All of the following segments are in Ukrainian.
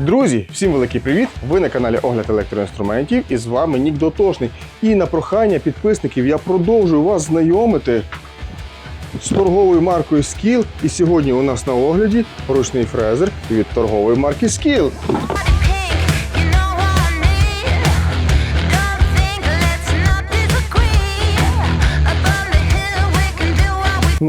Друзі, всім великий привіт! Ви на каналі Огляд електроінструментів і з вами Нік Дотошний. І на прохання підписників я продовжую вас знайомити з торговою маркою Skill. І сьогодні у нас на огляді ручний фрезер від торгової марки Skill.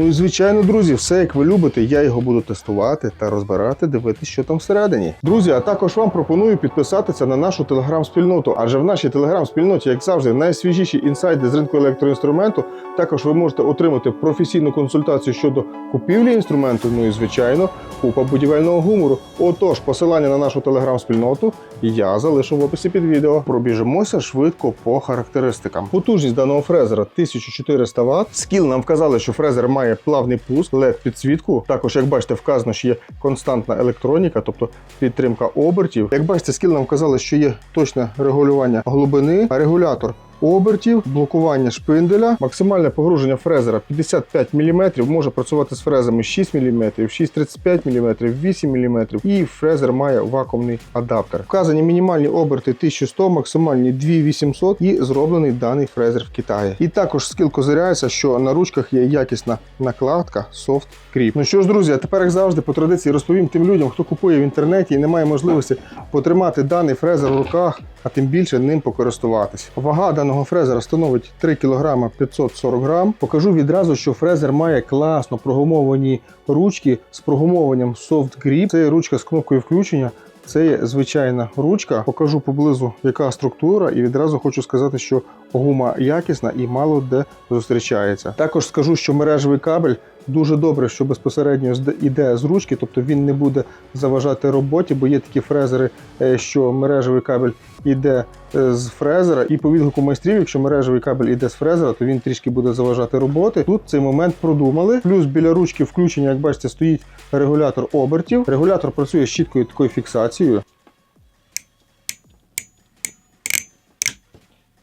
Ну і звичайно, друзі, все як ви любите. Я його буду тестувати та розбирати, дивитися, що там всередині. Друзі, а також вам пропоную підписатися на нашу телеграм-спільноту. Адже в нашій телеграм-спільноті, як завжди, найсвіжіші інсайди з ринку електроінструменту. Також ви можете отримати професійну консультацію щодо купівлі інструменту. Ну і звичайно, купа будівельного гумору. Отож, посилання на нашу телеграм-спільноту я залишу в описі під відео. Пробіжимося швидко по характеристикам. Потужність даного фрезера 1400 Вт. Скіл нам вказали, що фрезер має плавний пуск, led підсвітку. Також, як бачите, вказано, що є константна електроніка, тобто підтримка обертів. Як бачите, скіл нам вказали, що є точне регулювання глибини, регулятор обертів, блокування шпинделя, максимальне погруження фрезера 55 мм, може працювати з фрезами 6 мм, 6,35 мм, 8 мм і фрезер має вакуумний адаптер. Вказані мінімальні оберти 1100, максимальні 2800 і зроблений даний фрезер в Китаї. І також скіл козиряється, що на ручках є якісна накладка Soft Grip. Ну що ж, друзі, а тепер, як завжди, по традиції розповім тим людям, хто купує в інтернеті і не має можливості потримати даний фрезер в руках, а тим більше ним покористуватись. Вага даного фрезера становить 3 кг 540 г. Покажу відразу, що фрезер має класно прогумовані ручки з прогумованням Soft Grip. Це ручка з кнопкою включення. Це є звичайна ручка. Покажу поблизу, яка структура, і відразу хочу сказати, що гума якісна і мало де зустрічається. Також скажу, що мережевий кабель дуже добре, що безпосередньо іде з ручки, тобто він не буде заважати роботі, бо є такі фрезери, е, що мережевий кабель іде е, з фрезера, і по відгуку майстрів, якщо мережевий кабель іде з фрезера, то він трішки буде заважати роботи. Тут цей момент продумали. Плюс біля ручки включення, як бачите, стоїть регулятор обертів. Регулятор працює з чіткою такою фіксацією.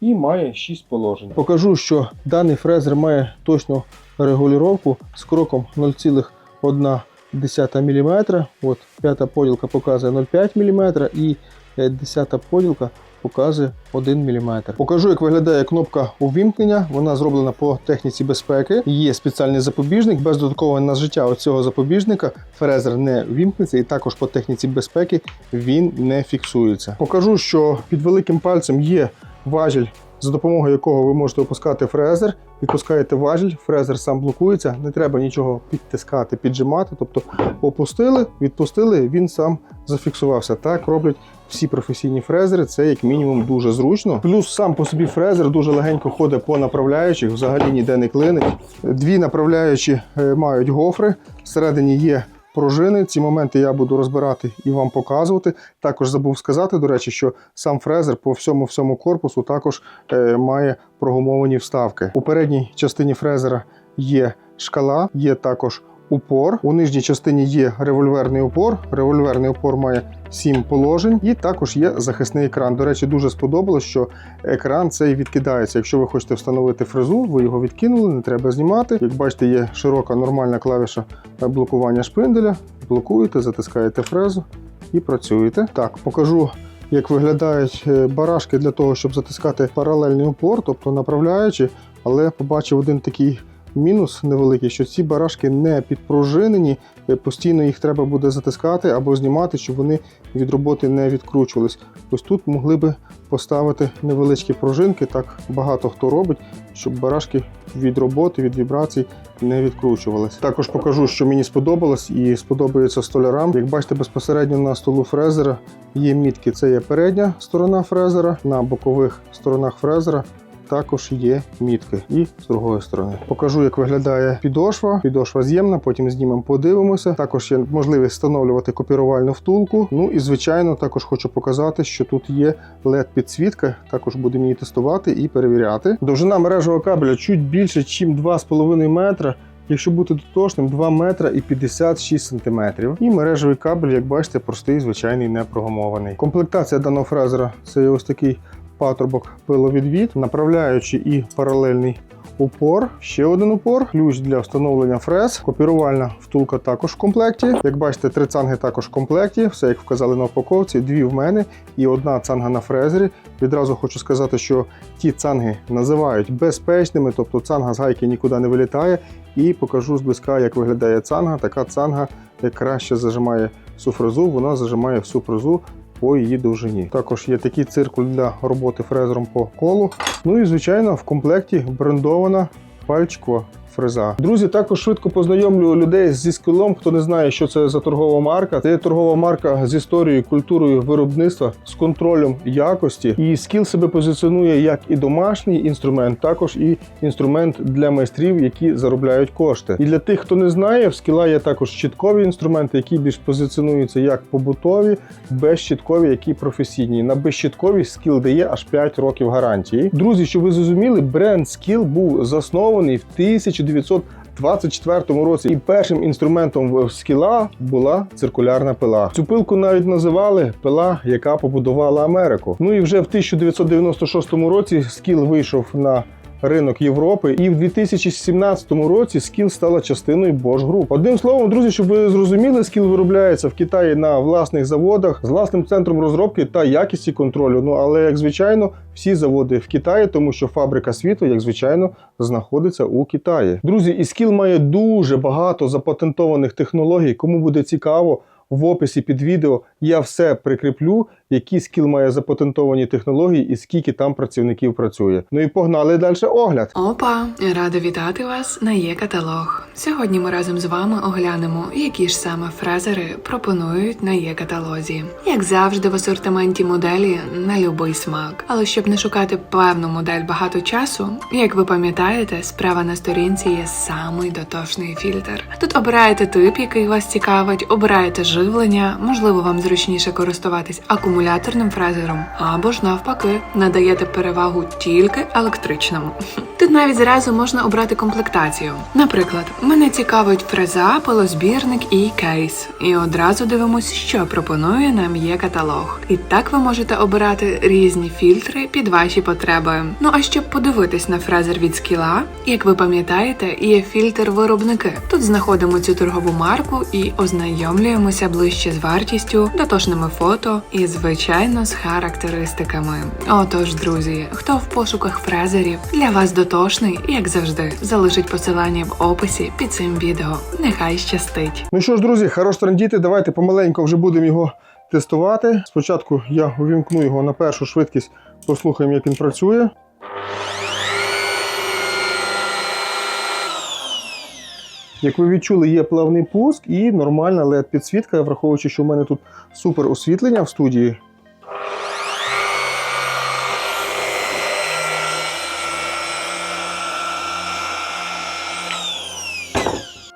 і має 6 положень. Покажу, що даний фрезер має точну регулювання з кроком 0,1 мм. От п'ята поділка показує 0,5 мм і десята поділка показує 1 мм. Покажу, як виглядає кнопка увімкнення. Вона зроблена по техніці безпеки. Є спеціальний запобіжник. Без додаткового нажиття цього запобіжника фрезер не вімкнеться, і також по техніці безпеки він не фіксується. Покажу, що під великим пальцем є важіль, за допомогою якого ви можете опускати фрезер. Відпускаєте важіль, фрезер сам блокується, не треба нічого підтискати, піджимати. Тобто опустили, відпустили, він сам зафіксувався. Так роблять всі професійні фрезери. Це як мінімум дуже зручно. Плюс сам по собі фрезер дуже легенько ходить по направляючих, взагалі ніде не клинить. Дві направляючі е, мають гофри, всередині є пружини. Ці моменти я буду розбирати і вам показувати. Також забув сказати, до речі, що сам фрезер по всьому всьому корпусу також е, має прогумовані вставки. У передній частині фрезера є шкала, є також упор. У нижній частині є револьверний упор. Револьверний упор має 7 положень, і також є захисний екран. До речі, дуже сподобалось, що екран цей відкидається. Якщо ви хочете встановити фрезу, ви його відкинули, не треба знімати. Як бачите, є широка нормальна клавіша блокування шпинделя. Блокуєте, затискаєте фрезу і працюєте. Так, покажу. Як виглядають е, барашки для того, щоб затискати паралельний упор, тобто направляючи, але побачив один такий мінус невеликий, що ці барашки не підпружинені, е, постійно їх треба буде затискати або знімати, щоб вони від роботи не відкручувались. Ось тут могли би поставити невеличкі пружинки, так багато хто робить, щоб барашки від роботи, від вібрацій не відкручувались. Також покажу, що мені сподобалось і сподобається столярам. Як бачите, безпосередньо на столу фрезера є мітки. Це є передня сторона фрезера, на бокових сторонах фрезера також є мітки. І з другої сторони. Покажу, як виглядає підошва. Підошва з'ємна, потім знімемо, подивимося. Також є можливість встановлювати копірувальну втулку. Ну і звичайно, також хочу показати, що тут є led підсвітка. Також будемо її тестувати і перевіряти. Довжина мережевого кабеля чуть більше, ніж 2,5 метра. Якщо бути дотошним, 2 метра і 56 сантиметрів. І мережевий кабель, як бачите, простий, звичайний, не прогумований. Комплектація даного фрезера це ось такий патрубок пиловідвід, направляючий і паралельний упор, ще один упор, ключ для встановлення фрез, копірувальна втулка також в комплекті. Як бачите, три цанги також в комплекті, все як вказали на упаковці, дві в мене і одна цанга на фрезері. Відразу хочу сказати, що ті цанги називають безпечними, тобто цанга з гайки нікуди не вилітає. І покажу зблизька, як виглядає цанга. Така цанга як краще зажимає всю фрезу, вона зажимає всю фрезу по її довжині. Також є такий циркуль для роботи фрезером по колу. Ну і звичайно, в комплекті брендована пальчикова фреза. Друзі, також швидко познайомлю людей зі скілом. Хто не знає, що це за торгова марка. Це торгова марка з історією, культурою виробництва, з контролем якості. І скіл себе позиціонує як і домашній інструмент, також і інструмент для майстрів, які заробляють кошти. І для тих, хто не знає, в скіла є також щиткові інструменти, які більш позиціонуються як побутові, безщиткові, які професійні. На безщиткові скіл дає аж 5 років гарантії. Друзі, щоб ви зрозуміли, бренд скіл був заснований в 1924 році, і першим інструментом скіла була циркулярна пила. Цю пилку навіть називали пила, яка побудувала Америку. Ну і вже в 1996 році скіл вийшов на ринок Європи, і в 2017 році скіл стала частиною Bosch Group. Одним словом, друзі, щоб ви зрозуміли, скіл виробляється в Китаї на власних заводах з власним центром розробки та якісті контролю. Ну але як звичайно, всі заводи в Китаї, тому що фабрика світу, як звичайно, знаходиться у Китаї. Друзі, і скіл має дуже багато запатентованих технологій. Кому буде цікаво. В описі під відео я все прикріплю, які скіл має запатентовані технології і скільки там працівників працює. Ну і погнали далі огляд. Опа, рада вітати вас на є каталог. Сьогодні ми разом з вами оглянемо, які ж саме фрезери пропонують на є каталозі. Як завжди, в асортименті моделі на любий смак. Але щоб не шукати певну модель багато часу, як ви пам'ятаєте, справа на сторінці є самий дотошний фільтр. Тут обираєте тип, який вас цікавить, обираєте живлення, можливо, вам зручніше користуватись акумуляторним фрезером, або ж навпаки, надаєте перевагу тільки електричному. Тут навіть зразу можна обрати комплектацію. Наприклад, мене цікавить фреза, пилозбірник і кейс. І одразу дивимось, що пропонує нам є каталог. І так ви можете обирати різні фільтри під ваші потреби. Ну а щоб подивитись на фрезер від скіла, як ви пам'ятаєте, є фільтр виробники. Тут знаходимо цю торгову марку і ознайомлюємося ближче з вартістю, дотошними фото і, звичайно, з характеристиками. Отож, друзі, хто в пошуках фрезерів для вас дотошний, як завжди, залишить посилання в описі під цим відео. Нехай щастить. Ну що ж, друзі, хорош трендіти, давайте помаленько вже будемо його тестувати. Спочатку я увімкну його на першу швидкість, послухаємо, як він працює. Як ви відчули, є плавний пуск і нормальна led підсвітка, враховуючи, що в мене тут супер освітлення в студії.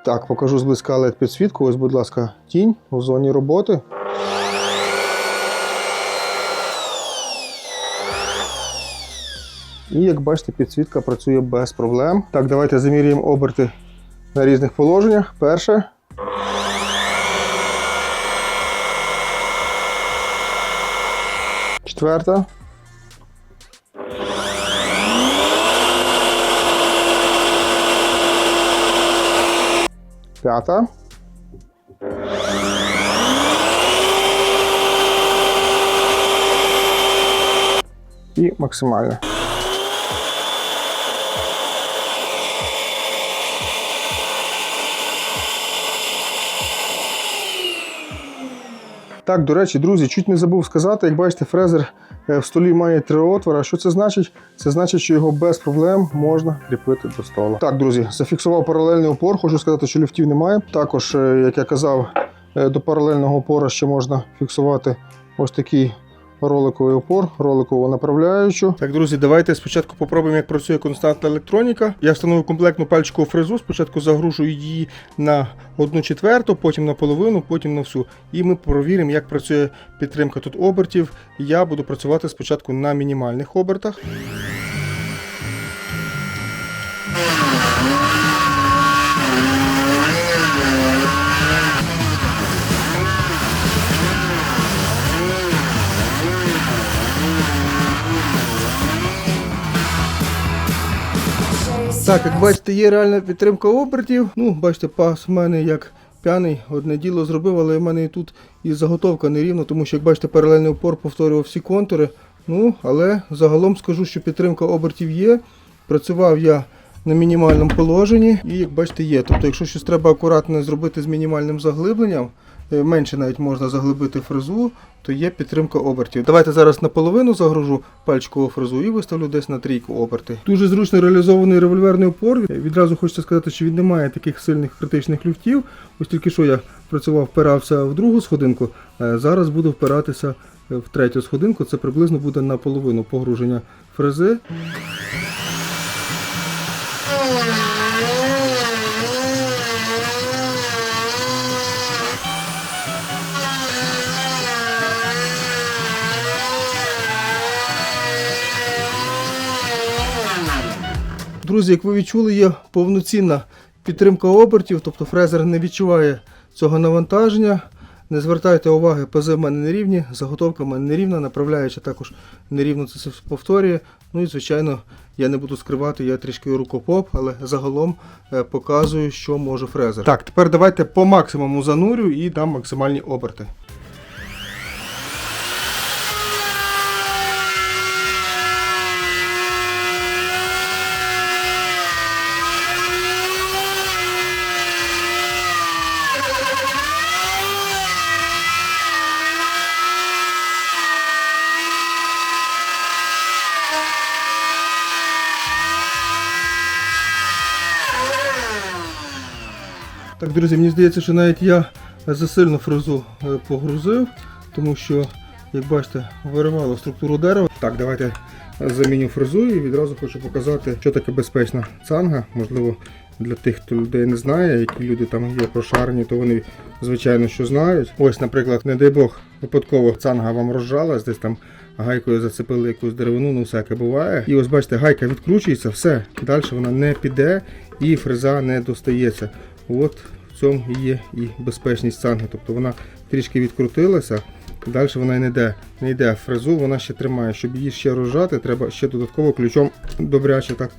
Так, покажу зблизька led підсвітку. Ось, будь ласка, тінь у зоні роботи. І як бачите, підсвітка працює без проблем. Так, давайте замірюємо оберти на різних положеннях. Перше. Четверта. П'ята. І максимальна. Так, до речі, друзі, чуть не забув сказати, як бачите, фрезер е, в столі має три отвора. Що це значить? Це значить, що його без проблем можна кріпити до стола. Так, друзі, зафіксував паралельний опор. Хочу сказати, що ліфтів немає. Також, е, як я казав, е, до паралельного опора ще можна фіксувати ось такий роликовий опор, роликову направляючу. Так, друзі, давайте спочатку попробуємо, як працює константна електроніка. Я встановив комплектну пальчикову фрезу. Спочатку загружую її на одну четверту, потім на половину, потім на всю. І ми провіримо, як працює підтримка тут обертів. Я буду працювати спочатку на мінімальних обертах. Так, як бачите, є реальна підтримка обертів. Ну, бачите, пас в мене як п'яний, одне діло зробив, але в мене і тут і заготовка нерівна, тому що, як бачите, паралельний упор повторював всі контури. Ну, але загалом скажу, що підтримка обертів є. Працював я на мінімальному положенні, і як бачите, є. Тобто, якщо щось треба акуратно зробити з мінімальним заглибленням, менше навіть можна заглибити фрезу, то є підтримка обертів. Давайте зараз наполовину загружу пальчикову фрезу і виставлю десь на трійку оберти. Дуже зручно реалізований револьверний упор. Е, Відразу хочеться сказати, що він не має таких сильних критичних люфтів. Ось тільки що я працював, впирався в другу сходинку, е, зараз буду впиратися е, в третю сходинку. Це приблизно буде наполовину погруження фрези. Друзі, як ви відчули, є повноцінна підтримка обертів, тобто фрезер не відчуває цього навантаження. Не звертайте уваги, ПЗ в мене нерівні, заготовка в мене нерівна, направляюча також нерівно це все повторює. Ну і звичайно, я не буду скривати, я трішки рукопоп, але загалом е, показую, що може фрезер. Так, тепер давайте по максимуму занурю і дам максимальні оберти. Так, друзі, мені здається, що навіть я засильно фрезу е, погрузив, тому що, як бачите, виривало структуру дерева. Так, давайте заміню фрезу і відразу хочу показати, що таке безпечна цанга. Можливо, для тих, хто людей не знає, які люди там є прошарені, то вони звичайно що знають. Ось, наприклад, не дай Бог, випадково цанга вам розжалась, десь там гайкою зацепили якусь деревину, ну всяке буває. І ось бачите, гайка відкручується, все, далі вона не піде і фреза не достається. От в цьому є і безпечність цанги. Тобто вона трішки відкрутилася, далі вона не йде, не йде фрезу, вона ще тримає. Щоб її ще розжати, треба ще додатково ключом добряче так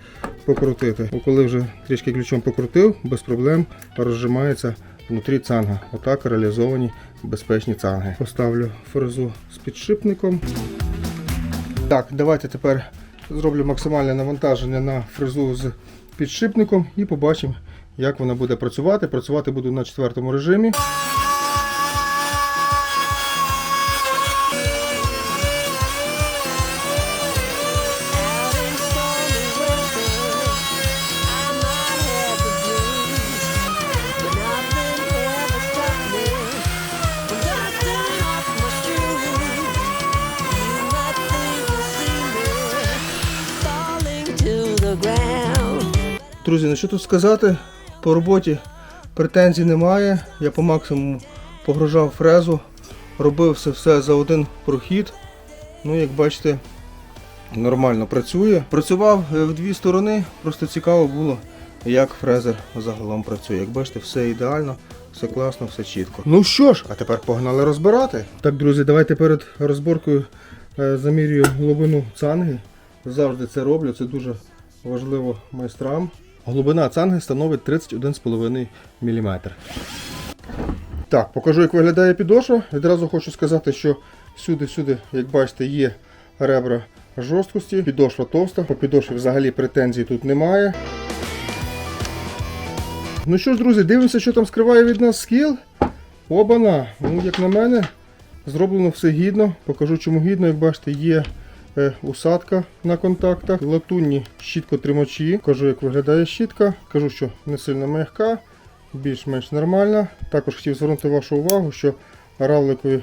покрутити. Бо коли вже трішки ключом покрутив, без проблем розжимається внутрі цанга. Отак реалізовані безпечні цанги. Поставлю фрезу з підшипником. Так, давайте тепер зроблю максимальне навантаження на фрезу з підшипником і побачимо, як вона буде працювати. Працювати буду на четвертому режимі. Друзі, ну що тут сказати? По роботі претензій немає. Я по максимуму погружав фрезу, робив все, все за один прохід. Ну, як бачите, нормально працює. Працював е, в дві сторони, просто цікаво було, як фрезер загалом працює. Як бачите, все ідеально, все класно, все чітко. Ну що ж, а тепер погнали розбирати. Так, друзі, давайте перед розборкою е, замірюю глибину цанги. Завжди це роблю, це дуже важливо майстрам. Глибина цанги становить 31,5 мм. Так, покажу, як виглядає підошва. Відразу хочу сказати, що всюди-сюди, як бачите, є ребра жорсткості, підошва товста, по підошві взагалі претензій тут немає. Ну що ж, друзі, дивимося, що там скриває від нас скіл. Обана! Ну, як на мене, зроблено все гідно. Покажу, чому гідно, як бачите, є усадка на контактах, латунні щіткотримачі. Кажу, як виглядає щітка. Кажу, що не сильно м'яка, більш-менш нормальна. Також хотів звернути вашу увагу, що равликові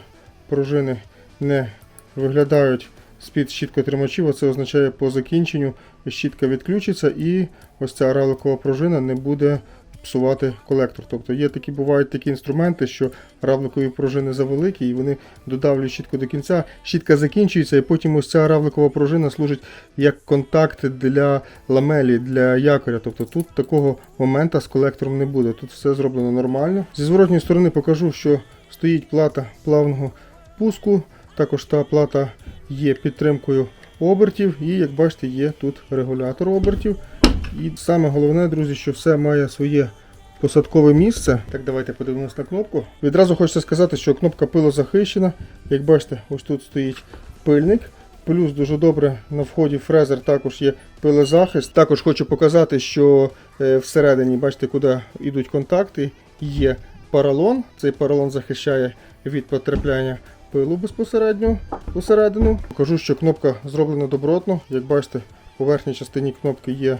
пружини не виглядають з-під щіткотримачів. Оце означає по закінченню щітка відключиться і ось ця равликова пружина не буде псувати колектор. Тобто є такі, бувають такі інструменти, що равликові пружини завеликі і вони додавлюють щітку до кінця. Щітка закінчується, і потім ось ця равликова пружина служить як контакт для ламелі, для якоря. Тобто тут такого моменту з колектором не буде. Тут все зроблено нормально. Зі зворотньої сторони покажу, що стоїть плата плавного пуску. Також та плата є підтримкою обертів, і як бачите, є тут регулятор обертів. І саме головне, друзі, що все має своє посадкове місце. Так, давайте подивимось на кнопку. Відразу хочеться сказати, що кнопка пилозахищена. Як бачите, ось тут стоїть пильник. Плюс дуже добре на вході фрезер також є пилозахист. Також хочу показати, що е, всередині, бачите, куди йдуть контакти, є поролон. Цей поролон захищає від потрапляння пилу безпосередньо усередину. Покажу, що кнопка зроблена добротно. Як бачите, по верхній частині кнопки є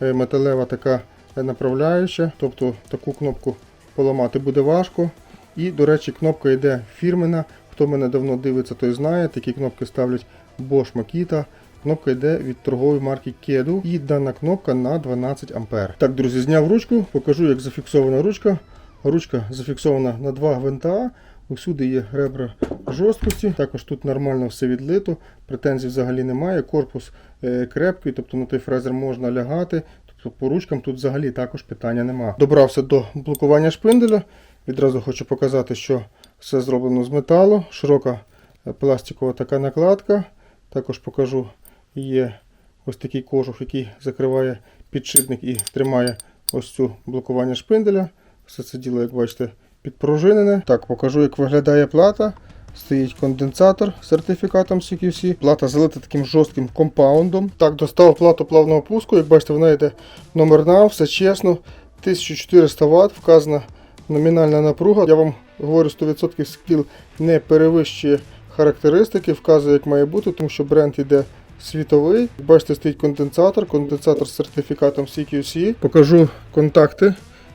металева така направляюча, тобто таку кнопку поламати буде важко. І, до речі, кнопка йде фірмена. Хто мене давно дивиться, той знає. Такі кнопки ставлять Bosch Makita. Кнопка йде від торгової марки Kedu і дана кнопка на 12 А. Так, друзі, зняв ручку, покажу, як зафіксована ручка. Ручка зафіксована на два гвинта. Усюди є ребра жорсткості. Також тут нормально все відлито, претензій взагалі немає. Корпус е, крепкий, тобто на той фрезер можна лягати. Тобто по ручкам тут взагалі також питання нема. Добрався до блокування шпинделя. Відразу хочу показати, що все зроблено з металу. Широка е, пластикова така накладка. Також покажу, є ось такий кожух, який закриває підшипник і тримає ось цю блокування шпинделя. Все це діло, як бачите, підпружинене. Так, покажу, як виглядає плата. Стоїть конденсатор з сертифікатом CQC. Плата залита таким жорстким компаундом. Так, достав плату плавного пуску. Як бачите, вона йде номерна, все чесно. 1400 Вт, вказана номінальна напруга. Я вам говорю 100% скіл не перевищує характеристики, вказує, як має бути, тому що бренд йде світовий. Як бачите, стоїть конденсатор, конденсатор з сертифікатом CQC. Покажу контакти,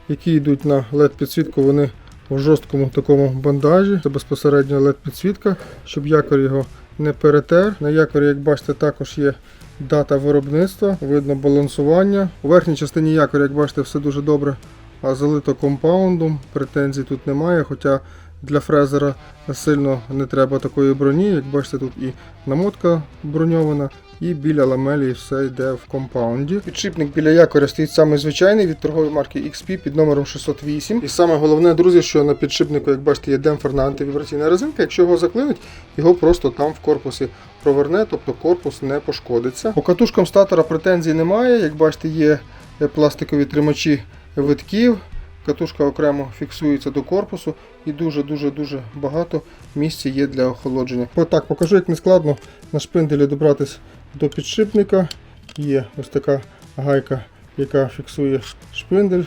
які йдуть на LED-підсвітку. Вони в жорсткому такому бандажі. Це безпосередньо LED-підсвітка, щоб якор його не перетер. На якорі, як бачите, також є дата виробництва, видно балансування. У верхній частині якоря, як бачите, все дуже добре а залито компаундом. Претензій тут немає, хоча для фрезера сильно не треба такої броні. Як бачите, тут і намотка броньована, і біля ламелі все йде в компаунді. Підшипник біля якоря стоїть саме звичайний від торгової марки XP під номером 608. І саме головне, друзі, що на підшипнику, як бачите, є демпферна антивібраційна резинка. Якщо його заклинить, його просто там в корпусі проверне, тобто корпус не пошкодиться. По катушкам статора претензій немає. Як бачите, є е, пластикові тримачі витків. Катушка окремо фіксується до корпусу і дуже-дуже дуже багато місця є для охолодження. Отак покажу, як нескладно на шпинделі добратись до підшипника. Є ось така гайка, яка фіксує шпиндель.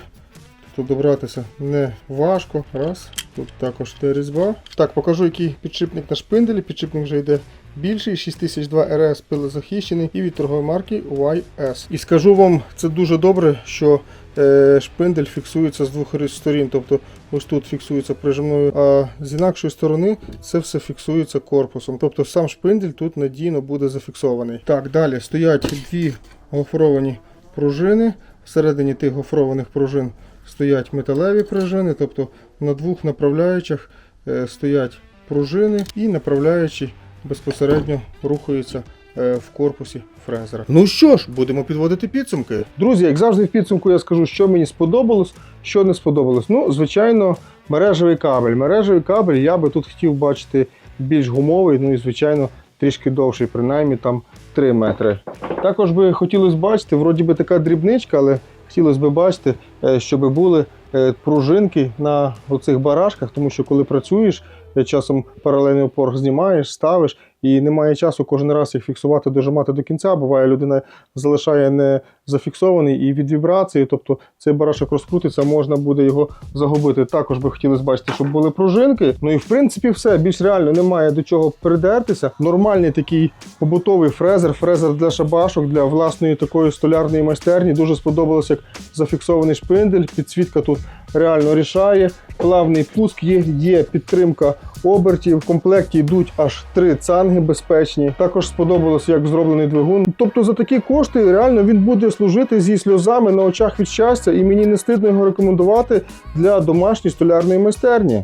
Тобто добратися не важко. Раз. Тут також є різьба. Так, покажу, який підшипник на шпинделі. Підшипник вже йде більший, 6002 RS пилозахищений і від торгової марки YS. І скажу вам, це дуже добре, що е, шпиндель фіксується з двох сторін. Тобто ось тут фіксується прижимною, а з інакшої сторони це все фіксується корпусом. Тобто сам шпиндель тут надійно буде зафіксований. Так, далі стоять дві гофровані пружини. Всередині тих гофрованих пружин стоять металеві пружини, тобто на двох направляючих е, стоять пружини і направляючі безпосередньо рухаються в корпусі фрезера. Ну що ж, будемо підводити підсумки. Друзі, як завжди, в підсумку я скажу, що мені сподобалось, що не сподобалось. Ну, звичайно, мережевий кабель. Мережевий кабель я би тут хотів бачити більш гумовий, ну і звичайно. Трішки довший, принаймні там 3 метри. Також би хотілося бачити, вроді би така дрібничка, але хотілося б бачити, е, щоб були е, пружинки на оцих барашках, тому що коли працюєш, е, часом паралельний опор знімаєш, ставиш, і немає часу кожен раз їх фіксувати, дожимати до кінця. Буває, людина залишає не зафіксований і від вібрації, тобто цей барашок розкрутиться, можна буде його загубити. Також би хотілося бачити, щоб були пружинки. Ну і в принципі все. Більш реально немає до чого придертися. Нормальний такий побутовий фрезер, фрезер для шабашок, для власної такої столярної майстерні. Дуже сподобалось, як зафіксований шпиндель. Підсвітка тут реально рішає. Плавний пуск є, підтримка обертів. В комплекті йдуть аж три цанги безпечні. Також сподобалось, як зроблений двигун. Тобто за такі кошти реально він буде служити зі сльозами на очах від щастя, і мені не стидно його рекомендувати для домашньої столярної майстерні.